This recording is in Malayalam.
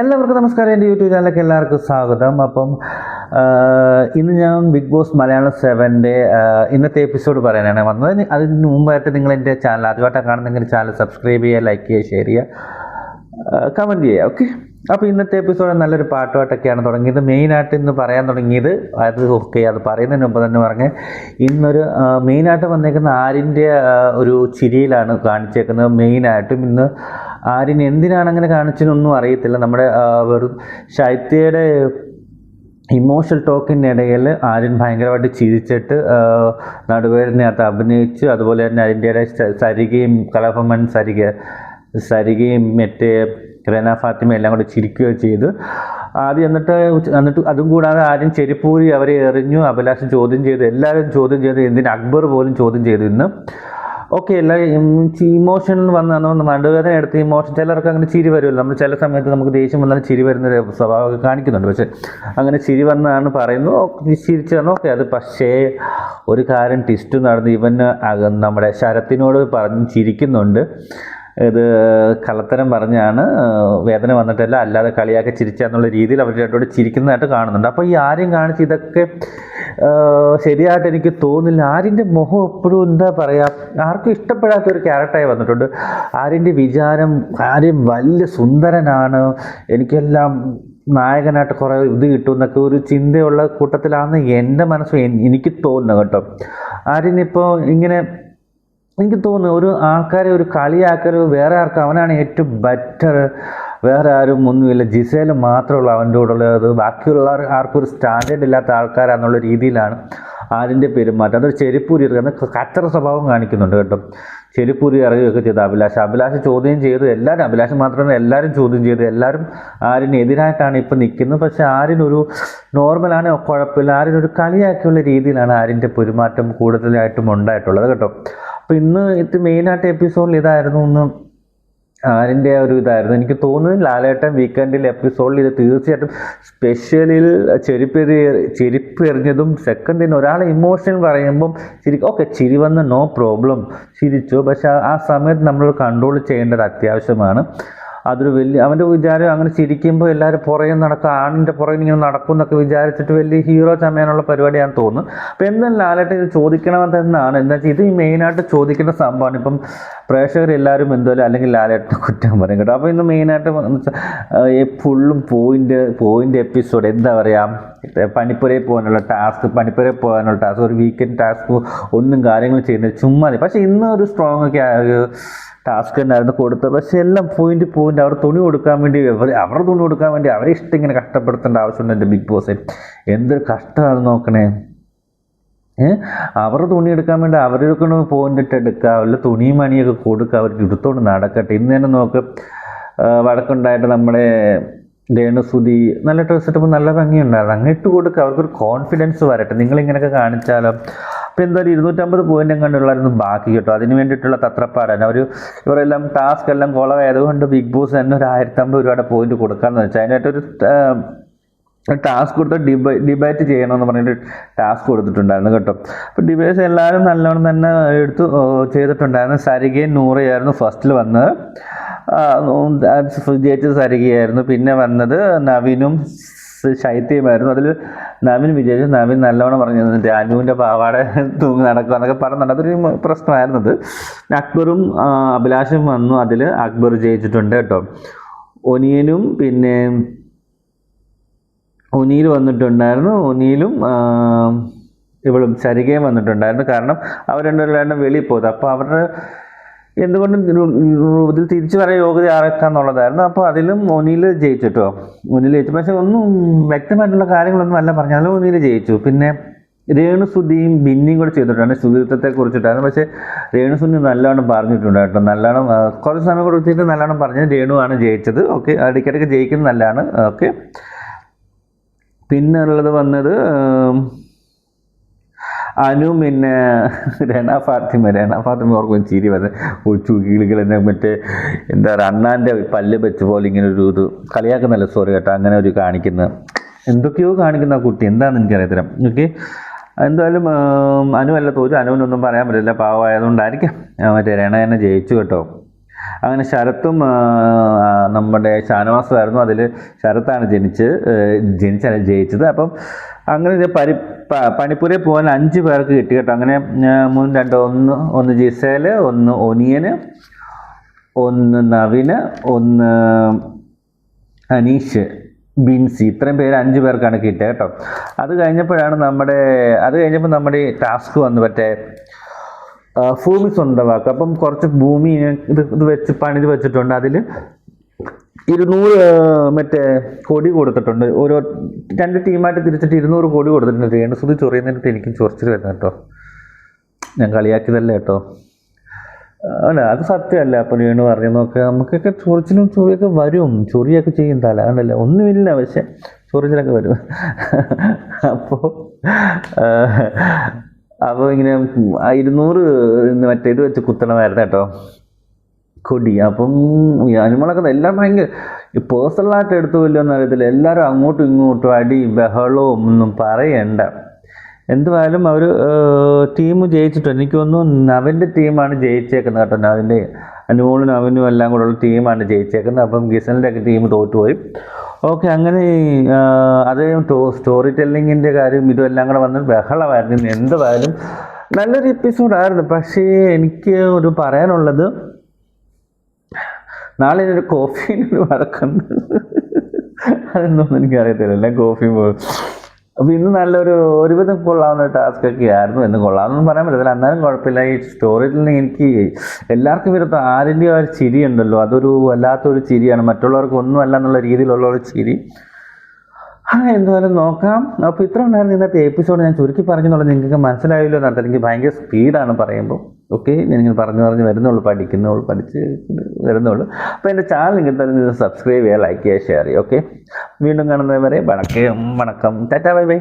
എല്ലാവർക്കും നമസ്കാരം. എന്റെ യൂട്യൂബ് ചാനലിലേക്ക് എല്ലാവർക്കും സ്വാഗതം. അപ്പം ഇന്ന് ഞാൻ ബിഗ് ബോസ് മലയാളം സെവന്റെ ഇന്നത്തെ എപ്പിസോഡ് പറയാനാണ് വന്നത്. അതിന് മുമ്പായിട്ട് നിങ്ങൾ എന്റെ ചാനൽ ആദ്യമായിട്ടാണ് കാണുന്നെങ്കിൽ ചാനൽ സബ്സ്ക്രൈബ് ചെയ്യുക ലൈക്ക് ചെയ്യുക ഷെയർ ചെയ്യുക കമന്റ് ചെയ്യുക ഓക്കെ? അപ്പോൾ ഇന്നത്തെ എപ്പിസോഡ് നല്ലൊരു പാട്ടുമായിട്ടൊക്കെയാണ് തുടങ്ങിയത്. മെയിനായിട്ട് ഇന്ന് പറയാൻ തുടങ്ങിയത് അത് ഓക്കെ അത് പറയുന്നതിന് മുമ്പ് തന്നെ പറഞ്ഞ്. ഇന്നൊരു മെയിനായിട്ട് വന്നേക്കുന്ന ആരിന്റെ ഒരു ചിരിയിലാണ് കാണിച്ചേക്കുന്നത്. മെയിനായിട്ടും ഇന്ന് ആരിന് എന്തിനാണ് അങ്ങനെ കാണിച്ചതെന്നൊന്നും അറിയത്തില്ല. നമ്മുടെ വെറും ശൈത്യയുടെ ഇമോഷണൽ ടോക്കിന്റെ ഇടയിൽ ആര്യൻ ഭയങ്കരമായിട്ട് ചിരിച്ചിട്ട് നടുവേദനകത്ത് അഭിനയിച്ചു അതുപോലെ തന്നെ അതിന്റെ ഇടയിൽ സരികയും കലഭമൻ സരിക സരികയും മറ്റേ റെന ഫാത്തിമ എല്ലാം കൂടെ ചിരിക്കുകയോ ചെയ്ത്. ആദ്യം എന്നിട്ട് എന്നിട്ട് അതും കൂടാതെ ആദ്യം ചെരിപ്പൂരി അവരെ എറിഞ്ഞു അഭിലാഷം ചോദ്യം ചെയ്തു. എല്ലാവരും ചോദ്യം ചെയ്തു എന്തിന്? അക്ബർ പോലും ചോദ്യം ചെയ്തു ഇന്ന്. ഓക്കെ എല്ലാ ഇമോഷൻ വന്നു നടുവേദന എടുത്ത് ഇമോഷൻ ചിലർക്ക് അങ്ങനെ ചിരി വരുമല്ലോ. നമ്മൾ ചില സമയത്ത് നമുക്ക് ദേഷ്യം വന്നാൽ ചിരി വരുന്ന ഒരു സ്വഭാവമൊക്കെ കാണിക്കുന്നുണ്ട്. പക്ഷെ അങ്ങനെ ചിരി വന്നാണ് പറയുന്നത്. ഓ, ചിരിച്ചു ഓക്കെ അത് പക്ഷേ ഒരു കാര്യം ടിസ്റ്റ് നടന്ന് ഇവന് നമ്മുടെ ശരത്തിനോട് പറഞ്ഞ് ചിരിക്കുന്നുണ്ട്. ഇത് കള്ളത്തരം പറഞ്ഞാണ് വേദന വന്നിട്ടല്ല അല്ലാതെ കളിയാക്കി ചിരിച്ചാന്നുള്ള രീതിയിൽ അവർ രണ്ടോട് ചിരിക്കുന്നതായിട്ട് കാണുന്നുണ്ട്. അപ്പോൾ ഈ ആര്യം കാണിച്ച് ഇതൊക്കെ ശരിയായിട്ട് എനിക്ക് തോന്നുന്നില്ല. ആര്യന്റെ മുഖം എപ്പോഴും എന്താ പറയുക ആർക്കും ഇഷ്ടപ്പെടാത്ത ഒരു ക്യാരക്ടറായി വന്നിട്ടുണ്ട്. ആര്യന്റെ വിചാരം ആര്യം വലിയ സുന്ദരനാണ്. എനിക്കെല്ലാം നായകനായിട്ട് കുറേ ഇത് കിട്ടും എന്നൊക്കെ ഒരു ചിന്തയുള്ള കൂട്ടത്തിലാണെന്ന് എന്റെ മനസ്സ് എനിക്ക് തോന്നുന്നു കേട്ടോ. ആര്യനിപ്പോൾ ഇങ്ങനെ എനിക്ക് തോന്നുന്നു ഒരു ആൾക്കാരെ ഒരു കളിയാക്കൽ വേറെ ആർക്കും അവനാണ് ഏറ്റവും ബെറ്റർ വേറെ ആരും ഒന്നുമില്ല. ജിസേൽ മാത്രമുള്ള അവന്റെ കൂടെ ഉള്ളത്. ബാക്കിയുള്ള ആർക്കും ഒരു സ്റ്റാൻഡേർഡ് ഇല്ലാത്ത ആൾക്കാരാന്നുള്ള രീതിയിലാണ് ആരിന്റെ പെരുമാറ്റം അതൊരു ചെരുപ്പൂരി ഇറങ്ങുന്ന കച്ചറ സ്വഭാവം കാണിക്കുന്നുണ്ട് കേട്ടോ. ചെരുപ്പൂരി ഇറങ്ങുകയൊക്കെ ചെയ്ത് അഭിലാഷ്. അഭിലാഷ് ചോദ്യം ചെയ്ത് എല്ലാവരും അഭിലാഷ് മാത്രമല്ല എല്ലാവരും ചോദ്യം ചെയ്ത് എല്ലാവരും ആരിനെതിരായിട്ടാണ് ഇപ്പം നിൽക്കുന്നത്. പക്ഷേ ആരിനൊരു നോർമലാണ് കുഴപ്പമില്ല. ആരിനൊരു കളിയാക്കിയുള്ള രീതിയിലാണ് ആരിന്റെ പെരുമാറ്റം കൂടുതലായിട്ടും ഉണ്ടായിട്ടുള്ളത് കേട്ടോ. അപ്പോൾ ഇന്ന് ഇത് മെയിനായിട്ട് എപ്പിസോഡിൽ ഇതായിരുന്നു ഒന്ന് ആരിന്റെ ഒരു ഇതായിരുന്നു. എനിക്ക് തോന്നുന്നു ലാലേട്ടൻ വീക്കെൻഡിൽ എപ്പിസോഡിൽ ഇത് തീർച്ചയായിട്ടും സ്പെഷ്യലിൽ ചെരുപ്പെറി ചെരുപ്പ് എറിഞ്ഞതും സെക്കൻഡിന് ഒരാൾ ഇമോഷൻ പറയുമ്പം ചിരി ഓക്കെ ചിരി വന്ന നോ പ്രോബ്ലം ചിരിച്ചു. പക്ഷെ ആ സമയത്ത് നമ്മൾ കൺട്രോൾ ചെയ്യേണ്ടത് അത്യാവശ്യമാണ്. അതൊരു വലിയ അവന്റെ വിചാരം അങ്ങനെ ചിരിക്കുമ്പോൾ എല്ലാവരും പുറകെ നടക്കുക ആണിന്റെ പുറകെ ഇങ്ങനെ നടക്കും എന്നൊക്കെ വിചാരിച്ചിട്ട് വലിയ ഹീറോ ചമയാനുള്ള പരിപാടിയാണെന്ന് തോന്നുന്നു. അപ്പോൾ എന്തായാലും ലാലേട്ടൻ ഇത് ചോദിക്കണമെന്നാണ്. എന്താ വെച്ചാൽ ഇത് ഈ മെയിനായിട്ട് ചോദിക്കേണ്ട സംഭവമാണ്. ഇപ്പം പ്രേക്ഷകർ എല്ലാവരും എന്തായാലും അല്ലെങ്കിൽ ലാലേട്ടനെ കുറ്റം പറയും കേട്ടോ. അപ്പോൾ ഇന്ന് മെയിനായിട്ട് ഫുള്ളും പോയിന്റ് പോയിന്റ് എപ്പിസോഡ് എന്താ പറയുക പണിപ്പുരയിൽ പോകാനുള്ള ടാസ്ക് പണിപ്പുരയിൽ പോകാനുള്ള ടാസ്ക് ഒരു വീക്കെൻഡ് ടാസ്ക് ഒന്നും കാര്യങ്ങൾ ചെയ്യുന്നത് ചുമ്മാ പക്ഷെ ഇന്ന് ഒരു സ്ട്രോങ് ഒക്കെ ടാസ്ക് തന്നെയായിരുന്നു കൊടുത്തത്. പക്ഷേ എല്ലാം പോയിന്റ് പോയിന്റ് അവർ തുണി കൊടുക്കാൻ വേണ്ടി അവർ അവരുടെ തുണി കൊടുക്കാൻ വേണ്ടി അവരെ ഇഷ്ടം ഇങ്ങനെ കഷ്ടപ്പെടുത്തേണ്ട ആവശ്യമുണ്ട് എന്റെ ബിഗ് ബോസ് എന്തൊരു കഷ്ടമാണ് നോക്കണേ. അവരുടെ തുണി എടുക്കാൻ വേണ്ടി അവരൊക്കെ പോയിന്റ് ഇട്ട് എടുക്കുക. അവരുടെ തുണിയും മണിയൊക്കെ കൊടുക്കുക. അവർക്ക് എടുത്തോണ്ട് നടക്കട്ടെ. ഇന്ന് തന്നെ നോക്ക് വടക്കുണ്ടായിട്ട് നമ്മുടെ രേണുസുതി നല്ല ഡ്രസ് ഇട്ടപ്പോൾ നല്ല ഭംഗിയുണ്ടായിരുന്നു. അങ്ങ് ഇട്ട് കൊടുക്കുക അവർക്കൊരു കോൺഫിഡൻസ് വരട്ടെ. നിങ്ങളിങ്ങനെയൊക്കെ കാണിച്ചാലോ. അപ്പോൾ എന്തായാലും ഇരുന്നൂറ്റമ്പത് പോയിന്റ് കണ്ടുള്ളായിരുന്നു ബാക്കി കേട്ടോ. അതിന് വേണ്ടിയിട്ടുള്ള തത്രപ്പാടാണ്. അവർ ഇവരെല്ലാം ടാസ്ക് എല്ലാം കുളമായതുകൊണ്ട് ബിഗ് ബോസ് തന്നെ ഒരു ആയിരത്തമ്പത് രൂപയുടെ പോയിന്റ് കൊടുക്കാമെന്ന് വെച്ചാൽ അതിനായിട്ടൊരു ടാസ്ക് കൊടുത്ത് ഡിബേ ഡിബേറ്റ് ചെയ്യണമെന്ന് പറഞ്ഞിട്ട് ടാസ്ക് കൊടുത്തിട്ടുണ്ടായിരുന്നു കേട്ടോ. അപ്പോൾ ഡിബേറ്റ്സ് എല്ലാവരും നല്ലോണം തന്നെ എടുത്ത് ചെയ്തിട്ടുണ്ടായിരുന്നു. സരികയും നൂറയായിരുന്നു ഫസ്റ്റിൽ വന്നത്. വിജയിച്ചത് സരികയായിരുന്നു. പിന്നെ വന്നത് നവീനും ശൈത്യമായിരുന്നു അതിൽ നവീൻ വിജയിച്ചു നവീൻ നല്ലവണ്ണം പറഞ്ഞു രാജുവിന്റെ പാവാട തൂങ്ങി നടക്കുക എന്നൊക്കെ പറഞ്ഞിട്ടുണ്ട്. അതൊരു പ്രശ്നമായിരുന്നത്. അക്ബറും അഭിലാഷും വന്നു. അതിൽ അക്ബർ ജയിച്ചിട്ടുണ്ട് കേട്ടോ. ഒനിയനും പിന്നെ ഒനിയിൽ വന്നിട്ടുണ്ടായിരുന്നു. ഒനിയിലും ഇവളും ശരികയും വന്നിട്ടുണ്ടായിരുന്നു. കാരണം അവർ രണ്ടുപേരും വെളിയിൽ പോയത്. അപ്പോൾ അവരുടെ എന്തുകൊണ്ടും ഇതിൽ- തിരിച്ചു വരാൻ യോഗ്യത ആർക്കാന്നുള്ളതായിരുന്നു. അപ്പോൾ അതിലും ഒനിയിൽ ജയിച്ചു കേട്ടോ ഒനിയിൽ ജയിച്ചു. പക്ഷെ ഒന്നും വ്യക്തമായിട്ടുള്ള കാര്യങ്ങളൊന്നും അല്ല പറഞ്ഞു അതിലും ജയിച്ചു. പിന്നെ രേണുസുദ്ധിയും ബിന്നിയും കൂടെ ചെയ്തിട്ടുണ്ട് ശുചിത്വത്തെ കുറിച്ചിട്ടായിരുന്നു പക്ഷേ രേണുസുദ്ധി നല്ലവണ്ണം പറഞ്ഞിട്ടുണ്ട് കേട്ടോ. നല്ലവണ്ണം കുറച്ച് സമയം കൂടെ വെച്ചിട്ട് നല്ലവണ്ണം പറഞ്ഞത് രേണുവാണ് ജയിച്ചത്. ഓക്കെ. ഇടയ്ക്കിടയ്ക്ക് ജയിക്കുന്നത് നല്ലതാണ് ഓക്കെ. പിന്നെ ഉള്ളത് വന്നത് അനു പിന്നെ രണ ഫാത്തിമ രണ ഫാത്തിമ ഓർക്കും ചിരി വന്നത് ചുകിളികൾ എന്നെ മറ്റേ എന്താ പറയുക അണ്ണാന്റെ പല്ല് വെച്ച് പോലെ ഇങ്ങനെ ഒരു ഇത് കളിയാക്കുന്നല്ല സോറി കേട്ടോ അങ്ങനെ ഒരു കാണിക്കുന്ന. എന്തൊക്കെയോ കാണിക്കുന്ന കുട്ടി എന്താണെന്ന് എനിക്കറിയത്തില്ല. ഓക്കെ? എന്തായാലും അനുവല്ല തോറ്റു. അനുവിനൊന്നും പറയാൻ പറ്റില്ല പാവമായതുകൊണ്ടായിരിക്കാം. മറ്റേ രണ തന്നെ ജയിച്ചു കേട്ടോ. അങ്ങനെ ശരത്തും നമ്മുടെ ഷാനവാസുമായിരുന്നു അതിൽ ശരത്താണ് ജനിച്ച് ജനിച്ചല്ല ജയിച്ചത്. അപ്പം അങ്ങനെ പരി പ- പണിപ്പുരയിൽ പോകാൻ അഞ്ച് പേർക്ക് കിട്ടി കേട്ടോ. അങ്ങനെ മൂന്ന് രണ്ട് ഒന്ന് ഒന്ന് ജിസേൽ ഒന്ന് ഒനിയന് ഒന്ന് നവിന് ഒന്ന് അനീഷ് ബിൻസി. ഇത്രയും പേര് അഞ്ച് പേർക്കാണ് കിട്ടിയത് കേട്ടോ. അത് കഴിഞ്ഞപ്പോഴാണ് നമ്മുടെ അത് കഴിഞ്ഞപ്പോൾ നമ്മുടെ ടാസ്ക് വന്നു. മറ്റേ ഭൂമി സ്വന്തമാക്കുക. അപ്പം കുറച്ച് ഭൂമി ഇത് ഇത് വെച്ച് പണിത് വെച്ചിട്ടുണ്ട്. അതിൽ ഇരുന്നൂറ് മറ്റേ കൊടി കൊടുത്തിട്ടുണ്ട്. ഓരോ രണ്ട് ടീമായിട്ട് തിരിച്ചിട്ട് ഇരുന്നൂറ് കൊടി കൊടുത്തിട്ടുണ്ട്. രേണുസുതി ചൊറിയുന്നതിനകത്ത് എനിക്കും ചൊറിച്ചിൽ വരുന്നത് കേട്ടോ. ഞാൻ കളിയാക്കിയതല്ല കേട്ടോ. അല്ല അത് സത്യമല്ല. അപ്പം രേണു പറഞ്ഞു നോക്കുക നമുക്കൊക്കെ ചൊറിച്ചിലും ചൊറിയൊക്കെ വരും. ചൊറിയൊക്കെ ചെയ്യും തല. കണ്ടല്ല ഒന്നുമില്ല. പക്ഷെ ചൊറിച്ചിലൊക്കെ വരും. അപ്പോൾ അപ്പോൾ ഇങ്ങനെ ഇരുന്നൂറ് ഇന്ന് മറ്റേ ഇത് വെച്ച് കുത്തണമായിരുന്നു കേട്ടോ. കൊടി. അപ്പം ഈ അനിമളൊക്കെ എല്ലാം ഭയങ്കര പേഴ്സണലായിട്ട് എടുത്തു എന്ന് അറിയത്തില്ല. എല്ലാവരും അങ്ങോട്ടും ഇങ്ങോട്ടും അടി ബഹളവും ഒന്നും പറയണ്ട. എന്തുവായാലും അവർ ടീം ജയിച്ചിട്ടുണ്ട് എനിക്ക് തോന്നുന്നു നവന്റെ ടീമാണ് ജയിച്ചേക്കുന്നത് കേട്ടോ. നവന്റെ അനുമോളും നവനും എല്ലാം കൂടെ ഉള്ള ടീമാണ് ജയിച്ചേക്കുന്നത്. അപ്പം ഗിസലിന്റെ ഒക്കെ ടീം തോറ്റുപോയി. ഓക്കെ അങ്ങനെ അതേ സ്റ്റോറി ടെല്ലിങ്ങിന്റെ കാര്യം ഇതും എല്ലാം കൂടെ വന്ന് ബഹളമായിരുന്നു. എന്തുവായാലും നല്ലൊരു എപ്പിസോഡായിരുന്നു പക്ഷേ എനിക്ക് ഒരു പറയാനുള്ളത് നാളെ ഒരു കോഫീനൊരു വഴക്കുണ്ട്. അതെന്നൊന്നും എനിക്കറിയത്തില്ല. എല്ലാം കോഫി പോകും അപ്പോൾ ഇന്ന് നല്ലൊരു ഒരുവിധം കൊള്ളാവുന്ന ടാസ്ക് ഒക്കെ ആയിരുന്നു. എന്ന് കൊള്ളാമെന്നൊന്നും പറയാൻ പറ്റത്തില്ല. എന്നാലും കുഴപ്പമില്ല. ഈ സ്റ്റോറിയിൽ നിന്ന് എനിക്ക് എല്ലാവർക്കും വരുന്ന ആരിന്റെ ഒരു ചിരി ഉണ്ടല്ലോ. അതൊരു വല്ലാത്തൊരു ചിരിയാണ്. മറ്റുള്ളവർക്ക് ഒന്നുമല്ല എന്നുള്ള രീതിയിലുള്ള ഒരു ചിരി. ആ എന്തായാലും നോക്കാം. അപ്പോൾ ഇത്ര ഉണ്ടായിരുന്നു ഇന്നത്തെ എപ്പിസോഡ് ഞാൻ ചുരുക്കി പറഞ്ഞെന്നുള്ളത് നിങ്ങൾക്ക് മനസ്സിലായല്ലോ എന്നറിയാം എനിക്ക് ഭയങ്കര സ്പീഡാണ് പറയുമ്പോൾ ഓക്കെ ഞാനിങ്ങനെ പറഞ്ഞു പറഞ്ഞ് വരുന്നുള്ളൂ പഠിക്കുന്നുള്ളൂ പഠിച്ച് വരുന്നുള്ളൂ. അപ്പോൾ എന്റെ ചാനൽ ഇങ്ങനെ തന്നെ സബ്സ്ക്രൈബ് ചെയ്യുക ലൈക്ക് ചെയ്യുക ഷെയർ ചെയ്യുക ഓക്കെ വീണ്ടും കാണുന്നവരെ വണക്കം വണക്കം. Tata bye bye.